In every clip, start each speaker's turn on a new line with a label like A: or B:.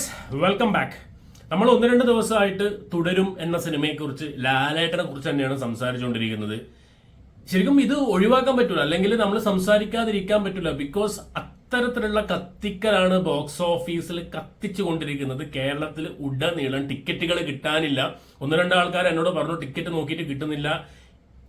A: Guys welcome back നമ്മൾ ഒന്ന് രണ്ട് ദിവസമായിട്ട് തുടരും എന്ന സിനിമയെക്കുറിച്ച് ലാലേട്ടനെ കുറിച്ച് തന്നെയാണ് സംസാരിച്ചുകൊണ്ടിരിക്കുന്നത്. ശരിക്കും ഇത് ഒഴിവാക്കാൻ പറ്റൂല. അല്ലെങ്കിൽ നമ്മൾ സംസാരിക്കാതിരിക്കാൻ പറ്റൂല. ബിക്കോസ് അത്തരത്തിലുള്ള കത്തിക്കലാണ് ബോക്സ് ഓഫീസിൽ കത്തിച്ചു കൊണ്ടിരിക്കുന്നത് കേരളത്തിൽ ഉടനീളം ടിക്കറ്റുകൾ കിട്ടാനില്ല. ഒന്ന് രണ്ട് ആൾക്കാർ എന്നോട് പറഞ്ഞു ടിക്കറ്റ് നോക്കിയിട്ട് കിട്ടുന്നില്ല.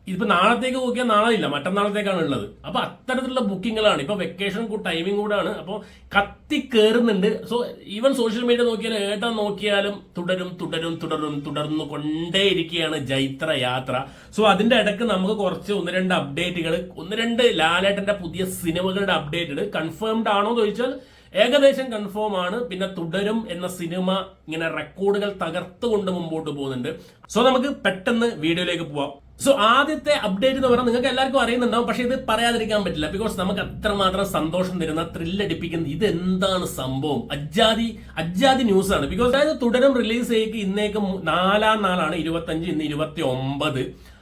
A: ഇതിപ്പോ നാളത്തേക്ക് നോക്കിയാൽ നാളെ ഇല്ല മറ്റന്നാളത്തേക്കാണ് ഉള്ളത്. അപ്പൊ അത്തരത്തിലുള്ള ബുക്കിങ്ങുകളാണ്. ഇപ്പൊ വെക്കേഷൻ ടൈമിംഗ് കൂടാണ്. അപ്പോൾ കത്തി കയറുന്നുണ്ട് സോ ഈവൻ സോഷ്യൽ മീഡിയ നോക്കിയാലും ഏട്ടാ നോക്കിയാലും തുടരും തുടരും തുടരും തുടർന്നു കൊണ്ടേയിരിക്കുകയാണ് ജൈത്ര യാത്ര. സോ അതിന്റെ ഇടയ്ക്ക് നമുക്ക് കുറച്ച് ഒന്ന് രണ്ട് അപ്ഡേറ്റുകൾ ഒന്ന് രണ്ട് ലാലേട്ടന്റെ പുതിയ സിനിമകളുടെ അപ്ഡേറ്റുകൾ കൺഫേംഡ് ആണോ എന്ന് ചോദിച്ചാൽ ഏകദേശം കൺഫേം ആണ്. പിന്നെ തുടരും എന്ന സിനിമ ഇങ്ങനെ റെക്കോർഡുകൾ തകർത്തുകൊണ്ട് മുമ്പോട്ട് പോകുന്നുണ്ട്. സോ നമുക്ക് പെട്ടെന്ന് വീഡിയോയിലേക്ക് പോവാം. സോ ആദ്യത്തെ അപ്ഡേറ്റ് എന്ന് പറഞ്ഞാൽ നിങ്ങൾക്ക് എല്ലാവർക്കും അറിയുന്നുണ്ടാവും പക്ഷേ ഇത് പറയാതിരിക്കാൻ പറ്റില്ല. ബിക്കോസ് നമുക്ക് അത്രമാത്രം സന്തോഷം തരുന്ന ത്രില്ലടിപ്പിക്കുന്ന ഇത് എന്താണ് സംഭവം? അജ്ജാതി അജ്ജാതി ന്യൂസ് ആണ്. ബിക്കോസ് അതായത് തുടരും റിലീസ് ചെയ്യേക്ക് ഇന്നേക്ക് നാലാം നാളാണ് ഇരുപത്തഞ്ച് ഇന്ന് ഇരുപത്തി ഒമ്പത്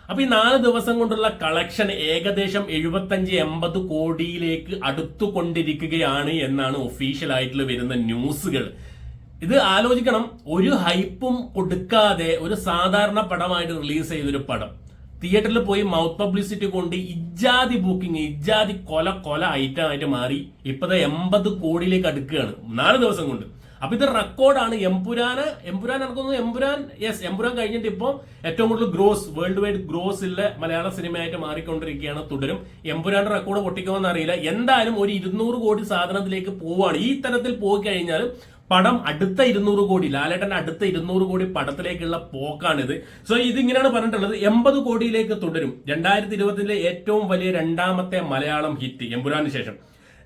A: അപ്പൊ ഈ നാല് ദിവസം കൊണ്ടുള്ള കളക്ഷൻ ഏകദേശം എഴുപത്തഞ്ച് എൺപത് കോടിയിലേക്ക് അടുത്തുകൊണ്ടിരിക്കുകയാണ് എന്നാണ് ഒഫീഷ്യൽ ആയിട്ടുള്ള വരുന്ന ന്യൂസുകൾ ഇത് ആലോചിക്കണം ഒരു ഹൈപ്പും കൊടുക്കാതെ ഒരു സാധാരണ പടമായിട്ട് റിലീസ് ചെയ്തൊരു പടം. തിയേറ്ററിൽ പോയി മൗത്ത് പബ്ലിസിറ്റി കൊണ്ട് ഇജാതി ബുക്കിംഗ് ഇജാതി കൊല കൊല ഐറ്റം ആയിട്ട് മാറി. ഇപ്പത് എൺപത് കോടിയിലേക്ക് അടുക്കുകയാണ്. നാല് ദിവസം കൊണ്ട്. അപ്പൊ ഇത് റെക്കോർഡാണ്. എംപുരാന് എംപുരാൻ നടക്കുന്നത് എംപുരാൻ യെസ് എംപുരാൻ കഴിഞ്ഞിട്ട് ഇപ്പോൾ ഏറ്റവും കൂടുതൽ ഗ്രോസ് വേൾഡ് വൈഡ് ഗ്രോസ് ഉള്ള മലയാള സിനിമയായിട്ട് മാറിക്കൊണ്ടിരിക്കുകയാണ് തുടരും. എംപുരാന്റെ റെക്കോർഡ് പൊട്ടിക്കുമെന്ന് അറിയില്ല. എന്തായാലും ഒരു ഇരുന്നൂറ് കോടി സാധനത്തിലേക്ക് പോവുകയാണ് ഈ തരത്തിൽ പോയി കഴിഞ്ഞാൽ പടം അടുത്ത ഇരുന്നൂറ് കോടി ലാലേട്ടൻ അടുത്ത ഇരുന്നൂറ് കോടി പടത്തിലേക്കുള്ള പോക്കാണിത്. സോ ഇതിങ്ങനെയാണ് പറഞ്ഞിട്ടുള്ളത്. എൺപത് കോടിയിലേക്ക് തുടരും. രണ്ടായിരത്തി ഇരുപത്തിലെ ഏറ്റവും വലിയ രണ്ടാമത്തെ മലയാളം ഹിറ്റ് എമ്പുരാന് ശേഷം.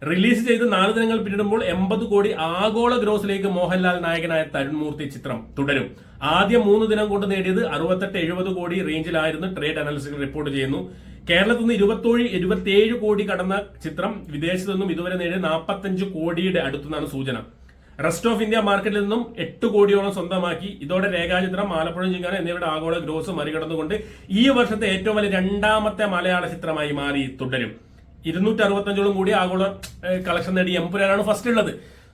A: റിലീസ് ചെയ്ത് നാല് ദിനങ്ങൾ പിന്നിടുമ്പോൾ എൺപത് കോടി ആഗോള ഗ്രോസിലേക്ക് മോഹൻലാൽ നായകനായ തരുൺമൂർത്തി ചിത്രം തുടരും. ആദ്യ മൂന്ന് ദിനം കൊണ്ട് നേടിയത് അറുപത്തെട്ട് എഴുപത് കോടി റേഞ്ചിലായിരുന്നു. ട്രേഡ് അനാലിസ്റ്റുകൾ റിപ്പോർട്ട് ചെയ്യുന്നു. കേരളത്തിൽ നിന്ന് ഇരുപത്തോഴ് ഇരുപത്തിയേഴ് കോടി കടന്ന ചിത്രം വിദേശത്തു നിന്നും ഇതുവരെ നേടിയ നാൽപ്പത്തഞ്ച് കോടിയുടെ അടുത്തുനിന്നാണ് സൂചന. റെസ്റ്റ് ഓഫ് ഇന്ത്യ മാർക്കറ്റിൽ നിന്നും എട്ട് കോടിയോളം സ്വന്തമാക്കി. ഇതോടെ രേഖാചിത്രം ആലപ്പുഴ ചിങ്കാന എന്നിവയുടെ ആഗോള ഗ്രോസ് മറികടന്നുകൊണ്ട് ഈ വർഷത്തെ ഏറ്റവും വലിയ രണ്ടാമത്തെ മലയാള ചിത്രമായി മാറി തുടരും. ഇരുന്നൂറ്റി അറുപത്തഞ്ചോളം കൂടി ആഗോള കളക്ഷൻ നേടി എംപുരാനാണ് ഫസ്റ്റ് ഉള്ളത്.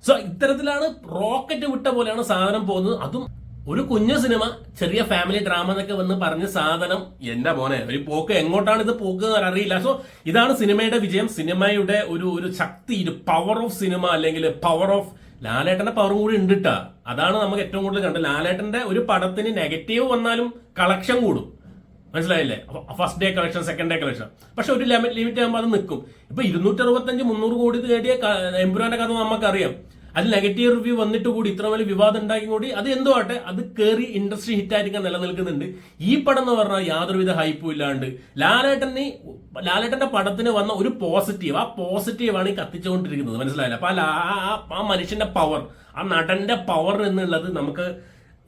A: സോ ഇത്തരത്തിലാണ് റോക്കറ്റ് വിട്ട പോലെയാണ് സാധനം പോകുന്നത്. അതും ഒരു കുഞ്ഞു സിനിമ ചെറിയ ഫാമിലി ഡ്രാമ എന്നൊക്കെ വന്ന് പറഞ്ഞ സാധനം. എന്റെ മോനെ ഒരു പോക്ക് എങ്ങോട്ടാണ് ഇത് പോക്ക് അറിയില്ല. സോ ഇതാണ് സിനിമയുടെ വിജയം. സിനിമയുടെ ഒരു ഒരു ശക്തി ഒരു പവർ ഓഫ് സിനിമ അല്ലെങ്കിൽ പവർ ഓഫ് ലാലേട്ടന്റെ പവർ കൂടി ഉണ്ട് ട്ടാ. അതാണ് നമുക്ക് ഏറ്റവും കൂടുതൽ കണ്ടത്. ലാലേട്ടന്റെ ഒരു പടത്തിന് നെഗറ്റീവ് വന്നാലും കളക്ഷൻ കൂടും. മനസ്സിലായില്ലേ? First day collection second day collection പക്ഷെ ഒരു ലിമിറ്റ് ആകുമ്പോൾ അത് നിൽക്കും ഇപ്പൊ ഇരുന്നൂറ്റി അറുപത്തഞ്ച് മുന്നൂറ് കോടി നേടിയ എംബ്രോന്റെ കഥ നമുക്കറിയാം. അത് നെഗറ്റീവ് റിവ്യൂ വന്നിട്ട് കൂടി ഇത്ര വലിയ വിവാദം ഉണ്ടാക്കി കൂടി അത് എന്തോ ആട്ടെ? അത് കയറി ഇൻഡസ്ട്രി ഹിറ്റായിരിക്കാൻ നിലനിൽക്കുന്നുണ്ട്. ഈ പടം എന്ന് പറഞ്ഞാൽ യാതൊരുവിധ ഹൈപ്പും ഇല്ലാണ്ട്. ലാലേട്ടനെ ലാലേട്ടന്റെ പടത്തിന് വന്ന ഒരു പോസിറ്റീവ് ആ പോസിറ്റീവാണ് ഈ കത്തിച്ചുകൊണ്ടിരിക്കുന്നത്. മനസ്സിലായില്ല? അപ്പൊ ആ മനുഷ്യന്റെ പവർ ആ നടന്റെ പവർ എന്നുള്ളത് നമുക്ക്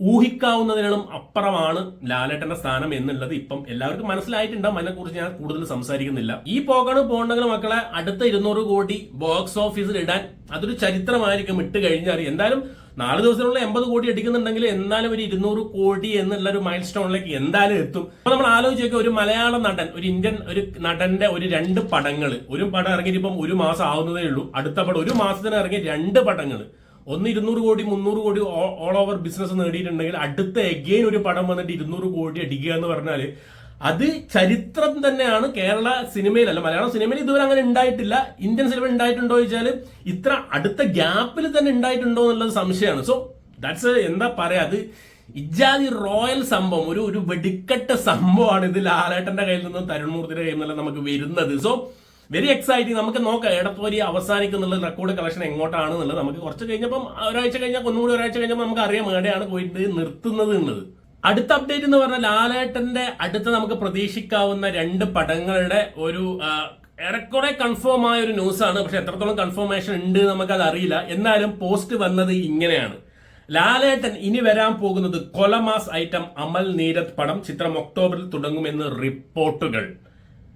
A: ഊഹിക്കാവുന്നതിനും അപ്പുറമാണ് ലാലേട്ടന്റെ സ്ഥാനം എന്നുള്ളത് ഇപ്പം എല്ലാവർക്കും മനസ്സിലായിട്ടുണ്ടാവും. അതിനെക്കുറിച്ച് ഞാൻ കൂടുതൽ സംസാരിക്കുന്നില്ല. ഈ പോകണ് പോകണ്ടെങ്കിൽ മക്കളെ അടുത്ത ഇരുന്നൂറ് കോടി ബോക്സ് ഓഫീസിൽ ഇടാൻ അതൊരു ചരിത്രമായിരിക്കും ഇട്ട് കഴിഞ്ഞാൽ എന്തായാലും നാല് ദിവസത്തിനുള്ള എൺപത് കോടി അടിക്കുന്നുണ്ടെങ്കിൽ എന്നാലും ഒരു ഇരുന്നൂറ് കോടി എന്നുള്ള ഒരു മൈൽ സ്റ്റോണിലേക്ക് എന്തായാലും എത്തും. അപ്പൊ നമ്മൾ ആലോചിച്ച് നോക്കിയാൽ ഒരു മലയാള നടൻ ഒരു ഇന്ത്യൻ ഒരു നടന്റെ ഒരു രണ്ട് പടങ്ങൾ. ഒരു പടം ഇറങ്ങിയിട്ട് ഇപ്പം ഒരു മാസം ആവുന്നതേ ഉള്ളൂ. അടുത്ത പടം ഒരു മാസത്തിന് ഇറങ്ങി രണ്ട് പടങ്ങൾ. ഒന്ന് ഇരുന്നൂറ് കോടി മുന്നൂറ് കോടി ഓൾ ഓവർ ബിസിനസ് നേടിയിട്ടുണ്ടെങ്കിൽ അടുത്ത എഗെയിൻ ഒരു പടം വന്നിട്ട് ഇരുന്നൂറ് കോടി അടിക്കുക എന്ന് പറഞ്ഞാൽ അത് ചരിത്രം തന്നെയാണ് കേരള സിനിമയിലല്ല മലയാള സിനിമയിൽ ഇതുവരെ അങ്ങനെ ഉണ്ടായിട്ടില്ല. ഇന്ത്യൻ സിനിമ ഉണ്ടായിട്ടുണ്ടോ ചോദിച്ചാൽ ഇത്ര അടുത്ത ഗ്യാപ്പിൽ തന്നെ ഉണ്ടായിട്ടുണ്ടോ എന്നുള്ളത് സംശയമാണ്. സോ ദാറ്റ്സ് എന്താ പറയാ അത് ഇജാതി റോയൽ സംഭവം ഒരു ഒരു വെടിക്കെട്ട സംഭവമാണ് ഇത് ലാലേട്ടന്റെ കയ്യിൽ നിന്നും തരുൺമൂർത്തിയുടെ കയ്യിൽ നിന്നെല്ലാം നമുക്ക് വരുന്നത്. സോ വെരി എക്സൈറ്റിംഗ് നമുക്ക് നോക്കാം എടത്തോരി അവസാനിക്കുന്നുള്ള റെക്കോർഡ് കളക്ഷൻ എങ്ങോട്ടാണ് എന്നുള്ളത് നമുക്ക് കുറച്ച് കഴിഞ്ഞപ്പം ഒരാഴ്ച കഴിഞ്ഞാൽ ഒന്നുകൂടി ഒരാഴ്ച കഴിഞ്ഞപ്പോൾ നമുക്ക് അറിയാം എവിടെയാണ് പോയിട്ട് നിർത്തുന്നത് എന്നുള്ളത്. അടുത്ത അപ്ഡേറ്റ് എന്ന് പറഞ്ഞാൽ ലാലേട്ടന്റെ അടുത്ത് നമുക്ക് പ്രതീക്ഷിക്കാവുന്ന രണ്ട് പടങ്ങളുടെ ഒരു ഏറെക്കുറെ കൺഫേം ആയ ഒരു ന്യൂസ് ആണ്. പക്ഷെ എത്രത്തോളം കൺഫർമേഷൻ ഉണ്ട് നമുക്ക് നമുക്കത് അറിയില്ല. എന്നാലും പോസ്റ്റ് വന്നത് ഇങ്ങനെയാണ്. ലാലേട്ടൻ ഇനി വരാൻ പോകുന്നത് കൊലമാസ് ഐറ്റം അമൽ നീരത് പടം. ചിത്രം ഒക്ടോബറിൽ തുടങ്ങുമെന്ന് റിപ്പോർട്ടുകൾ.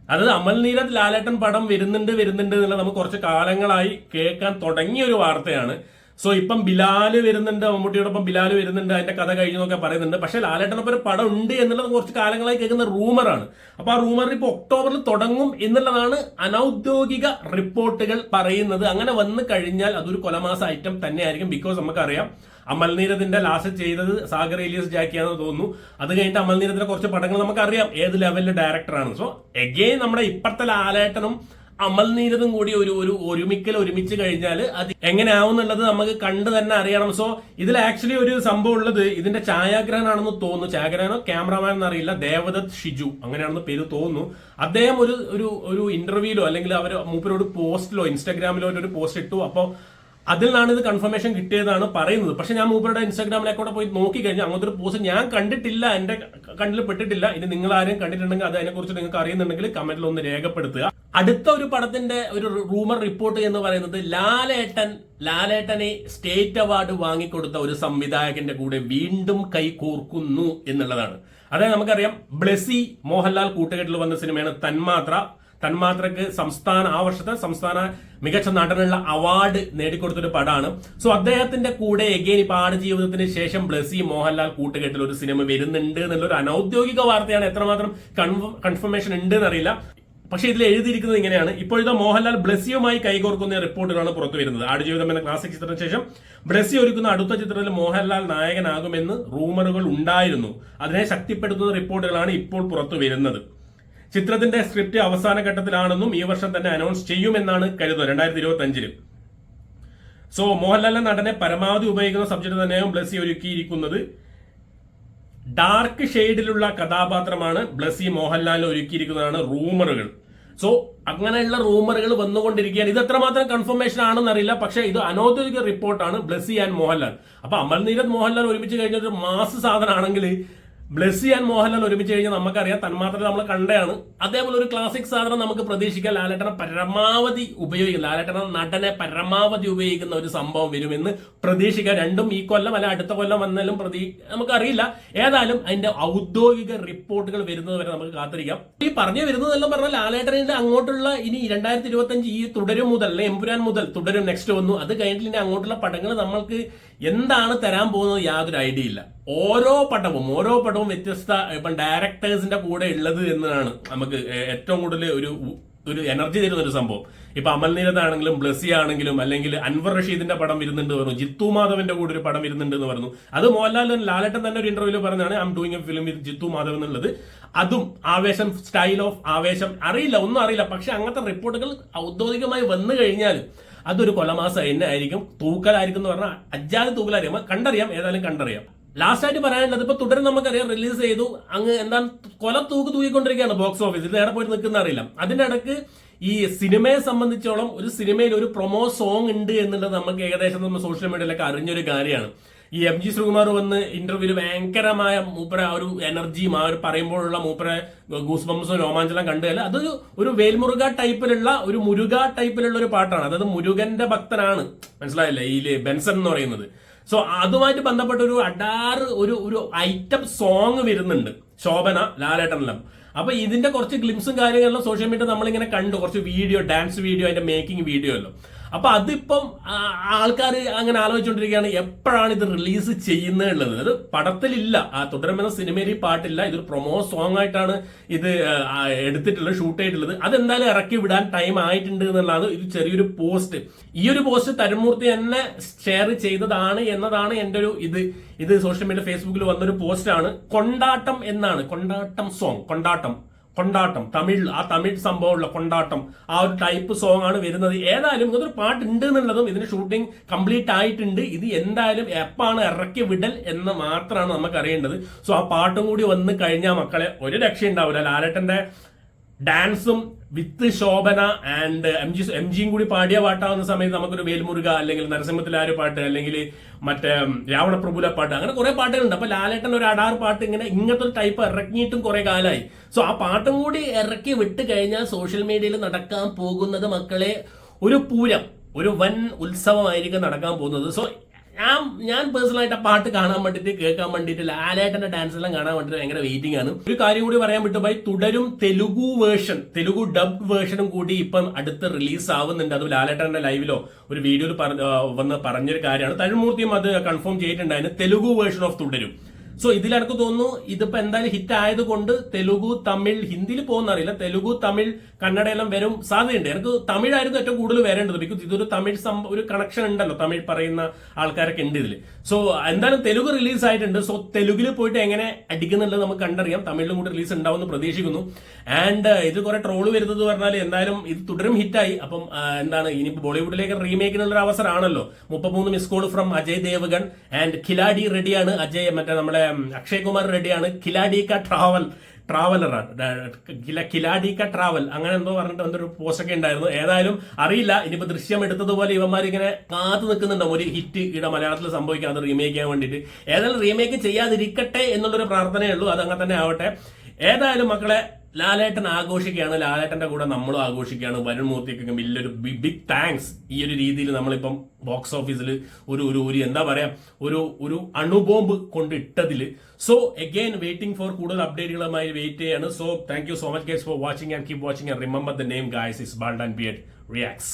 A: അത് അമൽ നീരത് ലാലേട്ടൻ പടം വരുന്നുണ്ട് വരുന്നുണ്ട് എന്നുള്ള നമുക്ക് കുറച്ച് കാലങ്ങളായി കേൾക്കാൻ തുടങ്ങിയ ഒരു വാർത്തയാണ്. സോ ഇപ്പം ബിലാൽ വരുന്നുണ്ട് മമ്മൂട്ടിയോടൊപ്പം ബിലാൽ വരുന്നുണ്ട് അതിന്റെ കഥ കഴിഞ്ഞു എന്നൊക്കെ പറയുന്നുണ്ട്. പക്ഷെ ലാലേട്ടനൊപ്പം ഒരു പടം ഉണ്ട് എന്നുള്ളത് കുറച്ച് കാലങ്ങളായി കേൾക്കുന്ന റൂമറാണ്. അപ്പൊ ആ റൂമർ ഇപ്പൊ ഒക്ടോബറിൽ തുടങ്ങും എന്നുള്ളതാണ് അനൌദ്യോഗിക റിപ്പോർട്ടുകൾ പറയുന്നത്. അങ്ങനെ വന്നു കഴിഞ്ഞാൽ അതൊരു കൊലമാസ ഐറ്റം തന്നെയായിരിക്കും. ബിക്കോസ് നമുക്കറിയാം അമൽ നീരദിന്റെ ലാസ്റ്റ് ചെയ്തത് സാഗർ എലിയസ് ജാക്കിയാണെന്ന് തോന്നുന്നു. അത് കഴിഞ്ഞിട്ട് അമൽ കുറച്ച് പടങ്ങൾ നമുക്കറിയാം. ഏത് ലെവലിലെ ഡയറക്ടറാണ് സോ എഗെയിൻ നമ്മുടെ ഇപ്പത്തെ ലാലേട്ടനും അമൽ നീരതും കൂടി ഒരു ഒരു ഒരുമിക്കൽ ഒരുമിച്ച് കഴിഞ്ഞാൽ അത് എന്നുള്ളത് നമുക്ക് കണ്ടു തന്നെ അറിയണം. സോ ഇതിൽ ആക്ച്വലി ഒരു സംഭവം ഉള്ളത് ഇതിന്റെ ഛായാഗ്രഹനാണെന്ന് തോന്നുന്നു. ഛായാഗ്രഹനോ ക്യാമറമാൻ എന്നറിയില്ല. ദേവദത്ത് ഷിജു അങ്ങനെയാണെന്ന് പേര് തോന്നുന്നു. അദ്ദേഹം ഒരു ഒരു ഒരു ഇന്റർവ്യൂലോ അല്ലെങ്കിൽ അവർ മൂപ്പരോട് പോസ്റ്റിലോ ഇൻസ്റ്റാഗ്രാമിലോ ഒരു പോസ്റ്റ് ഇട്ടു. അപ്പോൾ അതിൽ നിന്നാണ് ഇത് കൺഫർമേഷൻ കിട്ടിയതാണ് പറയുന്നത്. പക്ഷെ ഞാൻ മൂപ്പരുടെ ഇൻസ്റ്റാഗ്രാമിലേക്ക് കൂടെ പോയി നോക്കി കഴിഞ്ഞാൽ അങ്ങനത്തെ ഒരു പോസ്റ്റ് ഞാൻ കണ്ടിട്ടില്ല എന്റെ കണ്ണിൽ പെട്ടിട്ടില്ല. ഇനി നിങ്ങൾ ആരും കണ്ടിട്ടുണ്ടെങ്കിൽ അത് അതിനെക്കുറിച്ച് നിങ്ങൾക്ക് അറിയുന്നുണ്ടെങ്കിൽ കമന്റിൽ ഒന്ന് രേഖപ്പെടുത്തുക. അടുത്ത ഒരു പടത്തിന്റെ ഒരു റൂമർ റിപ്പോർട്ട് എന്ന് പറയുന്നത് ലാലേട്ടൻ ലാലേട്ടനെ സ്റ്റേറ്റ് അവാർഡ് വാങ്ങിക്കൊടുത്ത ഒരു സംവിധായകന്റെ കൂടെ വീണ്ടും കൈ കോർക്കുന്നു എന്നുള്ളതാണ്. അതായത് നമുക്കറിയാം ബ്ലെസി മോഹൻലാൽ കൂട്ടുകെട്ടിൽ വന്ന സിനിമയാണ് തന്മാത്ര. തന്മാത്രക്ക് സംസ്ഥാന ആ വർഷത്തെ സംസ്ഥാന മികച്ച നടനുള്ള അവാർഡ് നേടിക്കൊടുത്തൊരു പടമാണ്. സോ അദ്ദേഹത്തിന്റെ കൂടെ എഗെയിൻ ഇപ്പൊ ആട് ജീവിതത്തിന് ശേഷം ബ്ലസി മോഹൻലാൽ കൂട്ടുകെട്ടിൽ ഒരു സിനിമ വരുന്നുണ്ട് എന്നുള്ളൊരു അനൌദ്യോഗിക വാർത്തയാണ് എത്രമാത്രം കൺഫർമേഷൻ ഉണ്ട് എന്നറിയില്ല പക്ഷേ ഇതിൽ എഴുതിയിരിക്കുന്നത് ഇങ്ങനെയാണ്. ഇപ്പോഴത്തെ മോഹൻലാൽ ബ്ലസ്സിയുമായി കൈകോർക്കുന്ന റിപ്പോർട്ടുകളാണ് പുറത്തു വരുന്നത്. ആടുജീവിതം എന്ന ക്ലാസിക് ചിത്രത്തിന് ശേഷം ബ്ലസ്സി ഒരുക്കുന്ന അടുത്ത ചിത്രത്തിൽ മോഹൻലാൽ നായകനാകുമെന്ന് റൂമറുകൾ ഉണ്ടായിരുന്നു. അതിനെ ശക്തിപ്പെടുത്തുന്ന റിപ്പോർട്ടുകളാണ് ഇപ്പോൾ പുറത്തു വരുന്നത്. ചിത്രത്തിന്റെ സ്ക്രിപ്റ്റ് അവസാന ഘട്ടത്തിലാണെന്നും ഈ വർഷം തന്നെ അനൗൺസ് ചെയ്യുമെന്നാണ് കരുതുന്നത് രണ്ടായിരത്തി ഇരുപത്തി അഞ്ചിൽ സോ മോഹൻലാലിന്റെ നടനെ പരമാവധി ഉപയോഗിക്കുന്ന സബ്ജക്ട് തന്നെയും ബ്ലസ്സി ഒരുക്കിയിരിക്കുന്നത്. ഡാർക്ക് ഷെയ്ഡിലുള്ള കഥാപാത്രമാണ് ബ്ലസ്സി മോഹൻലാലിന് ഒരുക്കിയിരിക്കുന്നതാണ് റൂമറുകൾ സോ അങ്ങനെയുള്ള റൂമറുകൾ വന്നുകൊണ്ടിരിക്കുകയാണ്. ഇത് എത്രമാത്രം കൺഫർമേഷൻ ആണെന്ന് അറിയില്ല പക്ഷെ ഇത് അനൗദ്യോഗിക റിപ്പോർട്ടാണ് ബ്ലസ്സി ആൻഡ് മോഹൻലാൽ. അപ്പൊ അമൽ നീരത് മോഹൻലാൽ ഒരുമിച്ച് കഴിഞ്ഞ ഒരു മാസ് സാധനമാണെങ്കിൽ ബ്ലസ്സി ആൻഡ് മോഹൻലാൽ ഒരുമിച്ച് കഴിഞ്ഞാൽ നമുക്കറിയാം തന്മാത്ര നമ്മൾ കണ്ടതാണ്. അതേപോലെ ഒരു ക്ലാസിക് സാധനം നമുക്ക് പ്രതീക്ഷിക്കാം. ലാലേട്ടനെ പരമാവധി ഉപയോഗിക്കും. ലാലേട്ടന നടനെ പരമാവധി ഉപയോഗിക്കുന്ന ഒരു സംഭവം വരുമെന്ന് പ്രതീക്ഷിക്കാം. രണ്ടും ഈ കൊല്ലം അല്ല അടുത്ത കൊല്ലം വന്നാലും പ്രതീ നമുക്കറിയില്ല. ഏതായാലും അതിന്റെ ഔദ്യോഗിക റിപ്പോർട്ടുകൾ വരുന്നത് വരെ നമുക്ക് കാത്തിരിക്കാം. ഈ പറഞ്ഞു വരുന്നതെല്ലാം പറഞ്ഞാൽ ലാലേട്ടനിന്റെ അങ്ങോട്ടുള്ള ഇനി രണ്ടായിരത്തി ഇരുപത്തഞ്ച് ഈ തുടരും മുതൽ അല്ലെ എമ്പുരാൻ മുതൽ തുടരും നെക്സ്റ്റ് വന്നു. അത് കഴിഞ്ഞിട്ട് ഇനി അങ്ങോട്ടുള്ള പടങ്ങൾ നമ്മൾക്ക് എന്താണ് തരാൻ പോകുന്നത് യാതൊരു ഐഡിയ ഇല്ല. ഓരോ പടവും ഓരോ പടവും വ്യത്യസ്ത ഇപ്പം ഡയറക്ടേഴ്സിന്റെ കൂടെ ഉള്ളത് എന്നതാണ് നമുക്ക് ഏറ്റവും കൂടുതൽ ഒരു ഒരു എനർജി തരുന്ന ഒരു സംഭവം. ഇപ്പൊ അമൽ നീരദാണെങ്കിലും ബ്ലസി ആണെങ്കിലും അല്ലെങ്കിൽ അൻവർ റഷീദിന്റെ പടം വരുന്നുണ്ട് പറഞ്ഞു ജിത്തു മാധവന്റെ കൂടെ ഒരു പടം വരുന്നുണ്ട് എന്ന് പറഞ്ഞു. അത് മോഹൻലാൽ ലാലേട്ടൻ തന്നെ ഒരു ഇന്റർവ്യൂൽ പറഞ്ഞാണ് I'm doing a film with Jeethu Madhav എന്നുള്ളത്. അതും ആവേശം സ്റ്റൈൽ ഓഫ് ആവേശം അറിയില്ല ഒന്നും അറിയില്ല. പക്ഷെ അങ്ങനത്തെ റിപ്പോർട്ടുകൾ ഔദ്യോഗികമായി വന്നു കഴിഞ്ഞാൽ അതൊരു കൊലമാസം എന്നെ ആയിരിക്കും. തൂക്കലായിരിക്കും എന്ന് പറഞ്ഞാൽ അജ്ജാതി തൂക്കലായിരിക്കും. കണ്ടറിയാം ഏതായാലും കണ്ടറിയാം. ലാസ്റ്റ് ആയിട്ട് പറയാനുള്ളത് ഇപ്പൊ തുടരും നമുക്കറിയാം റിലീസ് ചെയ്തു. അങ്ങ് എന്താ കൊല തൂക്ക് തൂക്കിക്കൊണ്ടിരിക്കുകയാണ് ബോക്സ് ഓഫീസിൽ നേരെ പോയി നിൽക്കുന്ന അറിയില്ല. അതിന്റെ ഇടയ്ക്ക് ഈ സിനിമയെ സംബന്ധിച്ചോളം ഒരു സിനിമയിൽ ഒരു പ്രൊമോ സോങ് ഉണ്ട് എന്നുള്ളത് നമുക്ക് ഏകദേശം നമ്മൾ സോഷ്യൽ മീഡിയയിലൊക്കെ അറിഞ്ഞൊരു കാര്യമാണ്. ഈ എം ജി ശ്രീകുമാർ വന്ന് ഇന്റർവ്യൂൽ ഭയങ്കരമായ മൂപ്പര ആ ഒരു എനർജിയും ആ ഒരു പറയുമ്പോഴുള്ള മൂപ്പര ഗൂസ് ബംസും രോമാഞ്ചനം കണ്ടുകല്ല അതൊരു ഒരു വേൽമുരുക ടൈപ്പിലുള്ള ഒരു മുരുക ടൈപ്പിലുള്ള ഒരു പാട്ടാണ്. അതായത് മുരുകന്റെ ഭക്തനാണ്. മനസ്സിലായില്ലേ? ഈ ബെൻസൺ എന്ന് പറയുന്നത്. സോ അതുമായിട്ട് ബന്ധപ്പെട്ട ഒരു അഡാറ് ഒരു ഒരു ഐറ്റം സോങ് വരുന്നുണ്ട്. ശോഭന ലാലേട്ടനെല്ലാം അപ്പൊ ഇതിന്റെ കുറച്ച് ഗ്ലിംസും കാര്യങ്ങളെല്ലാം സോഷ്യൽ മീഡിയ നമ്മളിങ്ങനെ കണ്ടു. കുറച്ച് വീഡിയോ ഡാൻസ് വീഡിയോ അതിന്റെ മേക്കിംഗ് വീഡിയോ എല്ലാം. അപ്പൊ അതിപ്പം ആൾക്കാർ അങ്ങനെ ആലോചിച്ചുകൊണ്ടിരിക്കുകയാണ് എപ്പോഴാണ് ഇത് റിലീസ് ചെയ്യുന്നത് അത് പടത്തിലില്ല. ആ തുടരമെന്ന സിനിമയിൽ പാട്ടില്ല. ഇതൊരു പ്രൊമോ സോങ് ആയിട്ടാണ് ഇത് എടുത്തിട്ടുള്ളത് ഷൂട്ട് ചെയ്തിട്ടുള്ളത്. അതെന്തായാലും ഇറക്കി വിടാൻ ടൈം ആയിട്ടുണ്ട് എന്നുള്ളതാണ് ഇത് ചെറിയൊരു പോസ്റ്റ് ഈ ഒരു പോസ്റ്റ് തരുമൂർത്തി തന്നെ ഷെയർ ചെയ്തതാണ് എന്നതാണ് എന്റെ ഒരു ഇത്. ഇത് സോഷ്യൽ മീഡിയ ഫേസ്ബുക്കിൽ വന്നൊരു പോസ്റ്റാണ് കൊണ്ടാട്ടം എന്നാണ്. കൊണ്ടാട്ടം സോങ് കൊണ്ടാട്ടം. കൊണ്ടാട്ടം തമിഴ് ആ തമിഴ് സംഭവമുള്ള കൊണ്ടാട്ടം ആ ഒരു ടൈപ്പ് സോങ് ആണ് വരുന്നത്. ഏതായാലും ഇതൊരു പാട്ട് ഉണ്ട് എന്നുള്ളതും ഇതിന് ഷൂട്ടിംഗ് കംപ്ലീറ്റ് ആയിട്ടുണ്ട്. ഇത് എന്തായാലും എപ്പാണ് ഇറക്കി വിടൽ എന്ന് മാത്രമാണ് നമുക്ക് അറിയേണ്ടത് സോ ആ പാട്ടും കൂടി വന്ന് കഴിഞ്ഞാൽ മക്കളെ ഒരു രക്ഷയുണ്ടാവില്ല. ലാലേട്ടന്റെ ഡാൻസും with Shobhana and M G M ജിയും കൂടി പാടിയ പാട്ടാവുന്ന സമയത്ത് നമുക്കൊരു വേൽമുരുക അല്ലെങ്കിൽ നരസിംഹത്തിലാര് പാട്ട് അല്ലെങ്കിൽ മറ്റേ രാവണപ്രഭുല പാട്ട് അങ്ങനെ കുറെ പാട്ടുകളുണ്ട്. അപ്പൊ ലാലേട്ടൻ ഒരു അടാർ പാട്ട് ഇങ്ങനെ ഇങ്ങനത്തെ ഒരു ടൈപ്പ് ഇറക്കിയിട്ടും കുറെ കാലമായി സോ ആ പാട്ടും കൂടി ഇറക്കി വിട്ട് കഴിഞ്ഞാൽ സോഷ്യൽ മീഡിയയിൽ നടക്കാൻ പോകുന്നത് മക്കളെ ഒരു പൂരം ഒരു വൻ ഉത്സവമായിരിക്കും നടക്കാൻ പോകുന്നത്. സോ ഞാൻ ഞാൻ പേഴ്സണലായിട്ട് ആ പാട്ട് കാണാൻ വേണ്ടിയിട്ട് കേൾക്കാൻ വേണ്ടിയിട്ട് ലാലേട്ടന്റെ ഡാൻസ് എല്ലാം കാണാൻ വേണ്ടിയിട്ട് ഭയങ്കര വെയിറ്റിംഗ് ആണ്. ഒരു കാര്യം കൂടി പറയാൻ വിട്ടുപോയി തുടരും തെലുഗു വേർഷൻ തെലുഗു ഡബ് വേർഷനും കൂടി ഇപ്പം അടുത്ത് റിലീസ് ആവുന്നുണ്ട്. അത് ലാലേട്ടന്റെ ലൈവിലോ ഒരു വീഡിയോയിൽ വന്ന് പറഞ്ഞൊരു കാര്യമാണ്. തഴുമൂർത്തിയും അത് കൺഫേം ചെയ്തിട്ടുണ്ടായിരുന്നു. Telugu version of Thudarum. So ഇതിൽ എനിക്ക് തോന്നുന്നു ഇതിപ്പോ എന്തായാലും ഹിറ്റ് ആയതുകൊണ്ട് തെലുഗു തമിഴ് ഹിന്ദിയിൽ പോകുന്ന അറിയില്ല തെലുഗു തമിഴ് കന്നഡ എല്ലാം വരും സാധ്യതയുണ്ട്. എനിക്ക് തമിഴായിരുന്നു ഏറ്റവും കൂടുതൽ വരേണ്ടത്. ബിക്കോസ് ഇതൊരു തമിഴ് ഒരു കണക്ഷൻ ഉണ്ടല്ലോ തമിഴ് പറയുന്ന ആൾക്കാരൊക്കെ ഉണ്ട് ഇതിൽ സോ എന്തായാലും തെലുഗ് റിലീസ് ആയിട്ടുണ്ട്. സോ തെലുഗിൽ പോയിട്ട് എങ്ങനെ അടിക്കുന്നുള്ളത് നമുക്ക് കണ്ടറിയാം. തമിഴിലും കൂടി റിലീസ് ഉണ്ടാവുമെന്ന് പ്രതീക്ഷിക്കുന്നു. ആൻഡ് ഇത് കുറെ ട്രോൾ വരുന്നത് പറഞ്ഞാൽ എന്തായാലും ഇത് തുടരും ഹിറ്റായി അപ്പം എന്താണ് ഇനി ബോളിവുഡിലേക്ക് റീമേക്കിനുള്ള ഒരു അവസരമാണല്ലോ. മുപ്പത്തിമൂന്ന് miss call from Ajay Devgan and Khiladi റെഡിയാണ് അജയ് മറ്റേ നമ്മുടെ അക്ഷയ് കുമാർ റെഡ്ഡിയാണ് ഖിലാഡി കാ ട്രാവൽ ട്രാവലറാണ് കിലാഡി ക ട്രാവൽ അങ്ങനെ എന്തോ പറഞ്ഞിട്ട് എന്തൊരു പോസ്റ്റൊക്കെ ഉണ്ടായിരുന്നു. ഏതായാലും അറിയില്ല. ഇനിയിപ്പോൾ ദൃശ്യം എടുത്തതുപോലെ ഇവന്മാർ ഇങ്ങനെ കാത്തു നിൽക്കുന്നുണ്ടാവും. ഒരു ഹിറ്റ് ഇവിടെ മലയാളത്തിൽ സംഭവിക്കാൻ അത് റീമേക്ക് ചെയ്യാൻ വേണ്ടിയിട്ട്. ഏതായാലും റീമേക്ക് ചെയ്യാതിരിക്കട്ടെ എന്നുള്ളൊരു പ്രാർത്ഥനയേ ഉള്ളൂ. തന്നെ ആവട്ടെ. ഏതായാലും മക്കളെ ലാലേട്ടൻ ആഘോഷിക്കുകയാണ് ലാലേട്ടന്റെ കൂടെ നമ്മളും ആഘോഷിക്കുകയാണ്. വരുൺ മൂർത്തിക്കൊക്കെ വലിയൊരു ബിഗ് താങ്ക്സ് ഈ ഒരു രീതിയിൽ നമ്മളിപ്പം ബോക്സ് ഓഫീസിൽ ഒരു ഒരു ഒരു എന്താ പറയാ ഒരു ഒരു അണുബോംബ് കൊണ്ടിട്ടതിൽ. സോ അഗെയിൻ വെയിറ്റിംഗ് ഫോർ കൂടുതൽ അപ്ഡേറ്റുകളുമായി വെയിറ്റ് ചെയ്യാണ്. So thank you so much guys for watching and keep watching and remember the name guys is bald and beard reacts